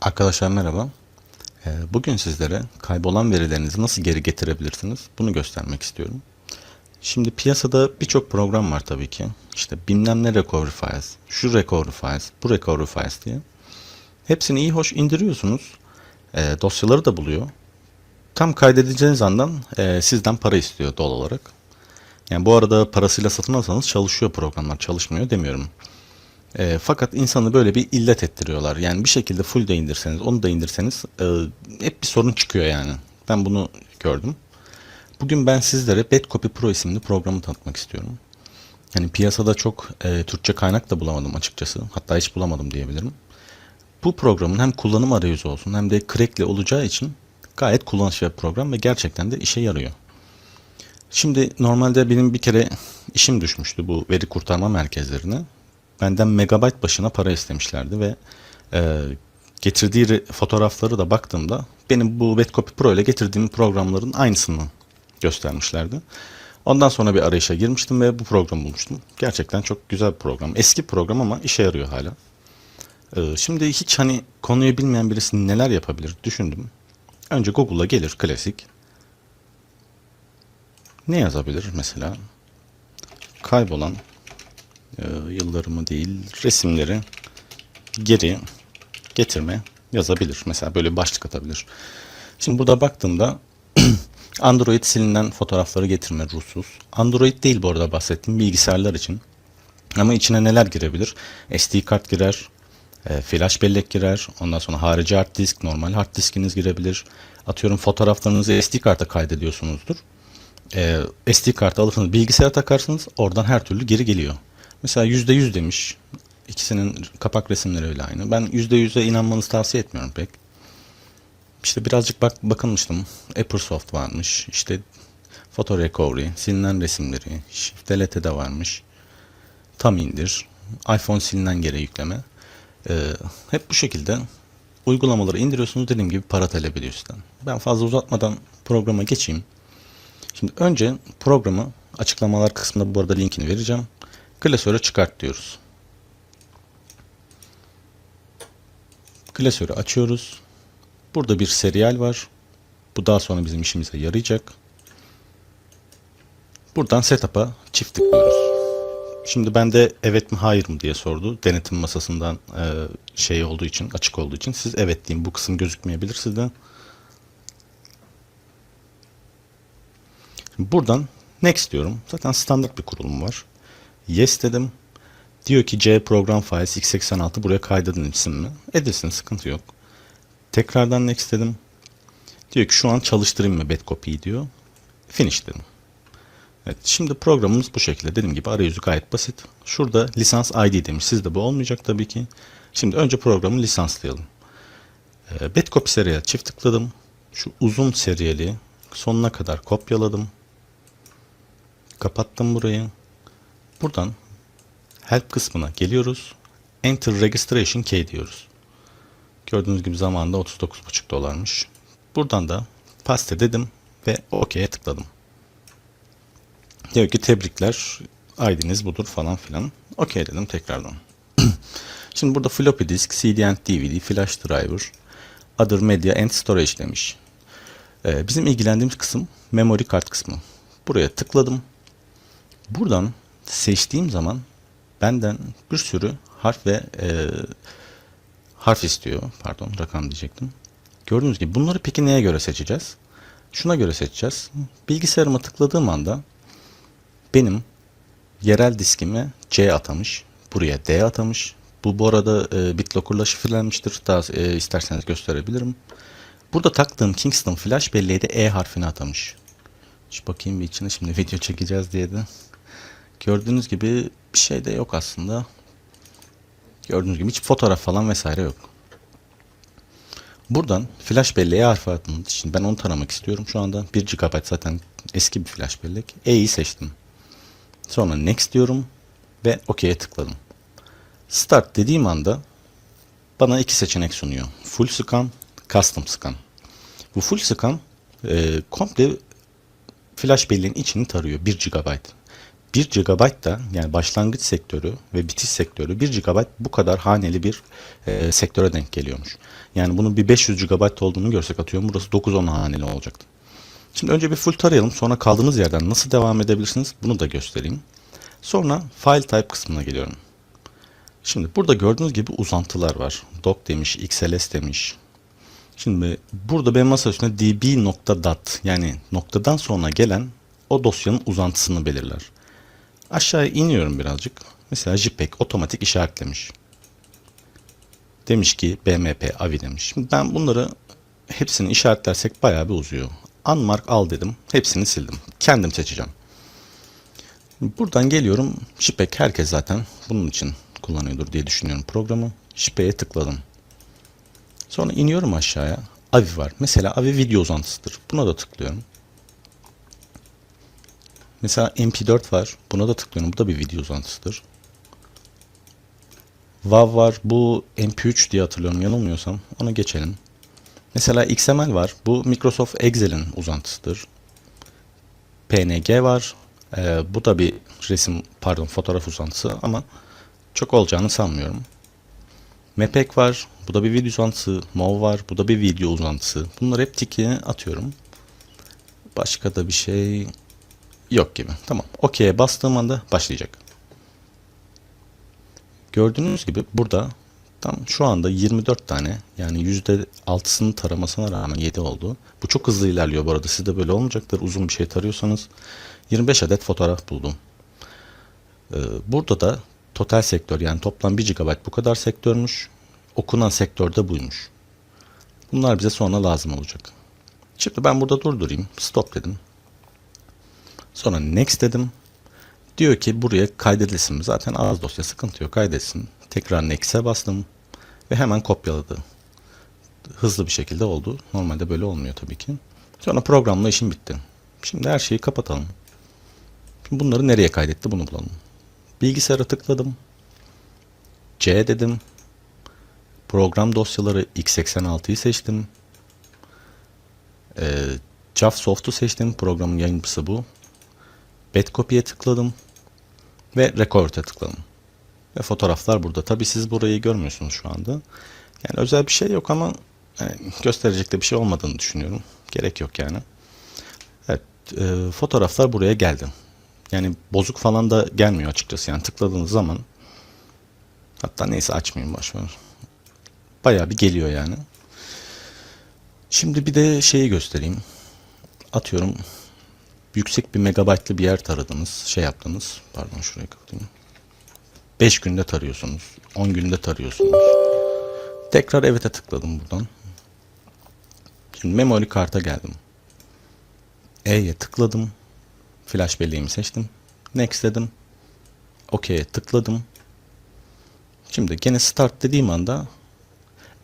Arkadaşlar merhaba. Ee, Bugün sizlere kaybolan verilerinizi nasıl geri getirebilirsiniz bunu göstermek istiyorum. Şimdi piyasada birçok program var tabii ki. İşte bilmem ne recovery files, şu recovery files, bu recovery files diye. Hepsini iyi hoş indiriyorsunuz. Ee, dosyaları da buluyor. Tam kaydedeceğiniz andan e, sizden para istiyor doğal olarak. Yani bu arada parasıyla satın alsanız çalışıyor programlar, çalışmıyor demiyorum. E, fakat insanı böyle bir illet ettiriyorlar. Yani bir şekilde full de indirseniz, onu da indirseniz e, hep bir sorun çıkıyor yani. Ben bunu gördüm. Bugün ben sizlere Bad Copy Pro isimli programı tanıtmak istiyorum. Yani piyasada çok e, Türkçe kaynak da bulamadım açıkçası. Hatta hiç bulamadım diyebilirim. Bu programın hem kullanım arayüzü olsun hem de crackli olacağı için gayet kullanışlı bir program ve gerçekten de işe yarıyor. Şimdi normalde benim bir kere işim düşmüştü bu veri kurtarma merkezlerine. Benden megabayt başına para istemişlerdi ve e, getirdiği fotoğrafları da baktığımda benim bu Betcopy Pro ile getirdiğim programların aynısını göstermişlerdi. Ondan sonra bir arayışa girmiştim ve bu programı bulmuştum. Gerçekten çok güzel bir program. Eski program ama işe yarıyor hala. Ee, şimdi hiç hani konuyu bilmeyen birisi neler yapabilir düşündüm. Önce Google'a gelir klasik. Ne yazabilir mesela? Kaybolan yıllarımı değil resimleri geri getirme yazabilir. Mesela böyle başlık atabilir. Şimdi burada baktığımda Android silinen fotoğrafları getirme ruhsuz. Android değil bu arada bahsettiğim bilgisayarlar için. Ama içine neler girebilir? SD kart girer, e, flash bellek girer, ondan sonra harici hard disk, normal hard diskiniz girebilir. Atıyorum fotoğraflarınızı SD karta kaydediyorsunuzdur. E, SD kartı alırsınız, bilgisayara takarsınız, oradan her türlü geri geliyor. Mesela %100 demiş. İkisinin kapak resimleri öyle aynı. Ben %100'e inanmanızı tavsiye etmiyorum pek. İşte birazcık bak bakılmıştım. Airsoft varmış. İşte foto recovery, silinen resimleri, shift delete de varmış. Tam indir. iPhone silinen geri yükleme. Ee, hep bu şekilde uygulamaları indiriyorsunuz. Dediğim gibi para talep ediyor sizden. Ben fazla uzatmadan programa geçeyim. Şimdi önce programı açıklamalar kısmında bu arada linkini vereceğim. Klasöre çıkart diyoruz. Klasörü açıyoruz. Burada bir serial var. Bu daha sonra bizim işimize yarayacak. Buradan setup'a çift tıklıyoruz. Şimdi ben de evet mi hayır mı diye sordu. Denetim masasından e, şey olduğu için, açık olduğu için. Siz evet deyin. Bu kısım gözükmeyebilir sizde. Şimdi buradan next diyorum. Zaten standart bir kurulum var. Yes dedim. Diyor ki C program files x86 buraya kaydedilsin mi? Edilsin sıkıntı yok. Tekrardan next dedim. Diyor ki şu an çalıştırayım mı bad copy'yi diyor. Finish dedim. Evet, şimdi programımız bu şekilde. Dediğim gibi arayüzü gayet basit. Şurada lisans ID demiş. Sizde bu olmayacak tabii ki. Şimdi önce programı lisanslayalım. Ee, bad copy seriye çift tıkladım. Şu uzun seriyeli sonuna kadar kopyaladım. Kapattım burayı. Buradan help kısmına geliyoruz. Enter registration key diyoruz. Gördüğünüz gibi zamanında 39,5 dolarmış. Buradan da paste dedim ve OK'ye tıkladım. Diyor ki tebrikler ID'niz budur falan filan. OK dedim tekrardan. Şimdi burada floppy disk, CD and DVD, flash driver, other media and storage demiş. Ee, bizim ilgilendiğimiz kısım memory kart kısmı. Buraya tıkladım. Buradan seçtiğim zaman benden bir sürü harf ve e, harf istiyor. Pardon rakam diyecektim. Gördüğünüz gibi bunları peki neye göre seçeceğiz? Şuna göre seçeceğiz. Bilgisayarıma tıkladığım anda benim yerel diskime C atamış. Buraya D atamış. Bu bu arada e, BitLocker'la şifrelenmiştir. Daha e, isterseniz gösterebilirim. Burada taktığım Kingston flash belleğe de E harfini atamış. Şu bakayım bir içine şimdi video çekeceğiz diye de. Gördüğünüz gibi bir şey de yok aslında. Gördüğünüz gibi hiç fotoğraf falan vesaire yok. Buradan flash belleğe harfi atıldığı için ben onu taramak istiyorum şu anda. 1 GB zaten eski bir flash bellek. E'yi seçtim. Sonra next diyorum ve OK'ye tıkladım. Start dediğim anda bana iki seçenek sunuyor. Full scan, custom scan. Bu full scan e, komple flash belleğin içini tarıyor. 1 GB. 1 GB da yani başlangıç sektörü ve bitiş sektörü 1 GB bu kadar haneli bir e, sektöre denk geliyormuş. Yani bunun bir 500 GB olduğunu görsek atıyorum burası 9-10 haneli olacaktı. Şimdi önce bir full tarayalım sonra kaldığınız yerden nasıl devam edebilirsiniz bunu da göstereyim. Sonra file type kısmına geliyorum. Şimdi burada gördüğünüz gibi uzantılar var. Doc demiş, XLS demiş. Şimdi burada benim masa üstünde db.dat yani noktadan sonra gelen o dosyanın uzantısını belirler. Aşağıya iniyorum birazcık. Mesela JPEG otomatik işaretlemiş. Demiş ki BMP AVI demiş. Şimdi ben bunları hepsini işaretlersek bayağı bir uzuyor. Unmark al dedim. Hepsini sildim. Kendim seçeceğim. Buradan geliyorum. JPEG herkes zaten bunun için kullanıyordur diye düşünüyorum programı. JPEG'e tıkladım. Sonra iniyorum aşağıya. AVI var. Mesela AVI video uzantısıdır. Buna da tıklıyorum. Mesela MP4 var. Buna da tıklıyorum. Bu da bir video uzantısıdır. WAV var. Bu MP3 diye hatırlıyorum yanılmıyorsam. Ona geçelim. Mesela XML var. Bu Microsoft Excel'in uzantısıdır. PNG var. Ee, bu da bir resim pardon fotoğraf uzantısı ama çok olacağını sanmıyorum. MPEG var. Bu da bir video uzantısı. MOV var. Bu da bir video uzantısı. Bunları hep tikine atıyorum. Başka da bir şey yok gibi. Tamam. OK'ye bastığım anda başlayacak. Gördüğünüz gibi burada tam şu anda 24 tane yani %6'sının taramasına rağmen 7 oldu. Bu çok hızlı ilerliyor bu arada. Sizde böyle olmayacaktır. Uzun bir şey tarıyorsanız 25 adet fotoğraf buldum. Ee, burada da total sektör yani toplam 1 GB bu kadar sektörmüş. Okunan sektör de buymuş. Bunlar bize sonra lazım olacak. Şimdi ben burada durdurayım. Stop dedim. Sonra next dedim. Diyor ki buraya kaydedilsin? Zaten az dosya sıkıntı yok kaydetsin. Tekrar next'e bastım. Ve hemen kopyaladı. Hızlı bir şekilde oldu. Normalde böyle olmuyor tabii ki. Sonra programla işim bitti. Şimdi her şeyi kapatalım. Şimdi bunları nereye kaydetti bunu bulalım. Bilgisayara tıkladım. C dedim. Program dosyaları x86'yı seçtim. Ee, JAF Soft'u seçtim. Programın yayıncısı bu. Bad Copy'ye tıkladım. Ve Record'e tıkladım. Ve fotoğraflar burada. Tabi siz burayı görmüyorsunuz şu anda. Yani özel bir şey yok ama yani gösterecek de bir şey olmadığını düşünüyorum. Gerek yok yani. Evet, e, fotoğraflar buraya geldi. Yani bozuk falan da gelmiyor açıkçası. Yani tıkladığınız zaman hatta neyse açmayayım başver. Bayağı bir geliyor yani. Şimdi bir de şeyi göstereyim. Atıyorum yüksek bir megabaytlı bir yer taradınız. Şey yaptınız. Pardon şurayı kapatayım. 5 günde tarıyorsunuz. 10 günde tarıyorsunuz. Tekrar evet'e tıkladım buradan. Şimdi memory karta geldim. E'ye tıkladım. Flash belleğimi seçtim. Next dedim. OK'ye tıkladım. Şimdi gene start dediğim anda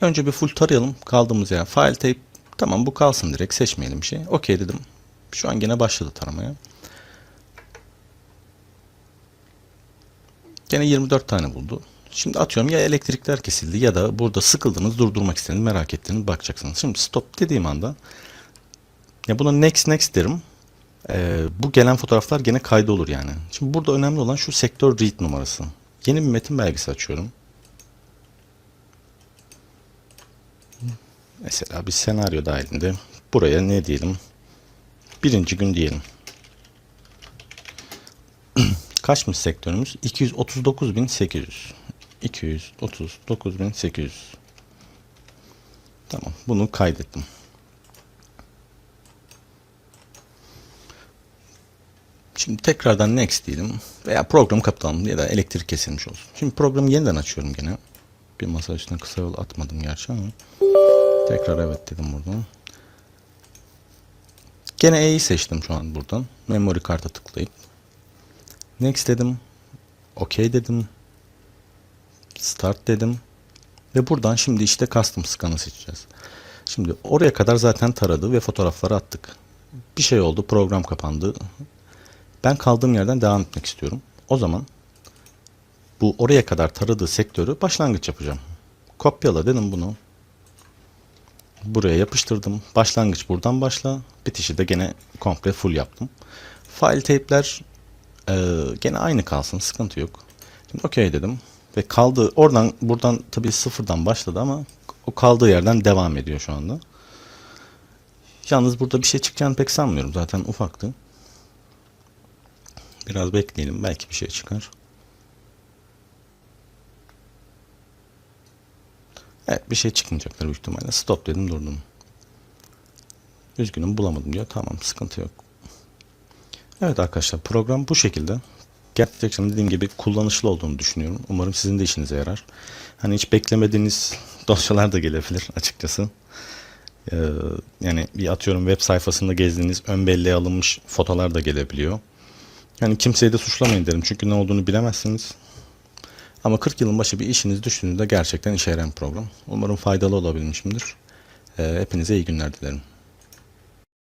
önce bir full tarayalım kaldığımız yer. File tape tamam bu kalsın direkt seçmeyelim bir şey. OK dedim. Şu an gene başladı taramaya. Gene 24 tane buldu. Şimdi atıyorum ya elektrikler kesildi ya da burada sıkıldınız durdurmak istediniz merak ettiğiniz bakacaksınız. Şimdi stop dediğim anda ya buna next next derim. Ee, bu gelen fotoğraflar gene kaydolur yani. Şimdi burada önemli olan şu sektör read numarası. Yeni bir metin belgesi açıyorum. Mesela bir senaryo dahilinde buraya ne diyelim? Birinci gün diyelim. Kaçmış sektörümüz? 239.800. 239.800. Tamam. Bunu kaydettim. Şimdi tekrardan next diyelim veya program kapatalım ya da elektrik kesilmiş olsun. Şimdi programı yeniden açıyorum gene. Bir masa üstüne kısa yol atmadım gerçi ama. Tekrar evet dedim buradan. Gene E'yi seçtim şu an buradan. Memory karta tıklayıp. Next dedim. OK dedim. Start dedim. Ve buradan şimdi işte custom scan'ı seçeceğiz. Şimdi oraya kadar zaten taradı ve fotoğrafları attık. Bir şey oldu, program kapandı. Ben kaldığım yerden devam etmek istiyorum. O zaman bu oraya kadar taradığı sektörü başlangıç yapacağım. Kopyala dedim bunu. Buraya yapıştırdım. Başlangıç buradan başla. Bitişi de gene komple full yaptım. File tape'ler Ee, gene aynı kalsın sıkıntı yok. Şimdi okey dedim. Ve kaldı oradan buradan tabii sıfırdan başladı ama o kaldığı yerden devam ediyor şu anda. Yalnız burada bir şey çıkacağını pek sanmıyorum. Zaten ufaktı. Biraz bekleyelim. Belki bir şey çıkar. Evet bir şey çıkmayacaktır büyük ihtimalle. Stop dedim durdum. Üzgünüm bulamadım diyor. Tamam sıkıntı yok. Evet arkadaşlar program bu şekilde. Gerçekten dediğim gibi kullanışlı olduğunu düşünüyorum. Umarım sizin de işinize yarar. Hani hiç beklemediğiniz dosyalar da gelebilir açıkçası. Ee, yani bir atıyorum web sayfasında gezdiğiniz ön belleğe alınmış fotolar da gelebiliyor. Yani kimseyi de suçlamayın derim çünkü ne olduğunu bilemezsiniz. Ama 40 yılın başı bir işiniz düştüğünde gerçekten işe yarayan program. Umarım faydalı olabilmişimdir. Ee, hepinize iyi günler dilerim.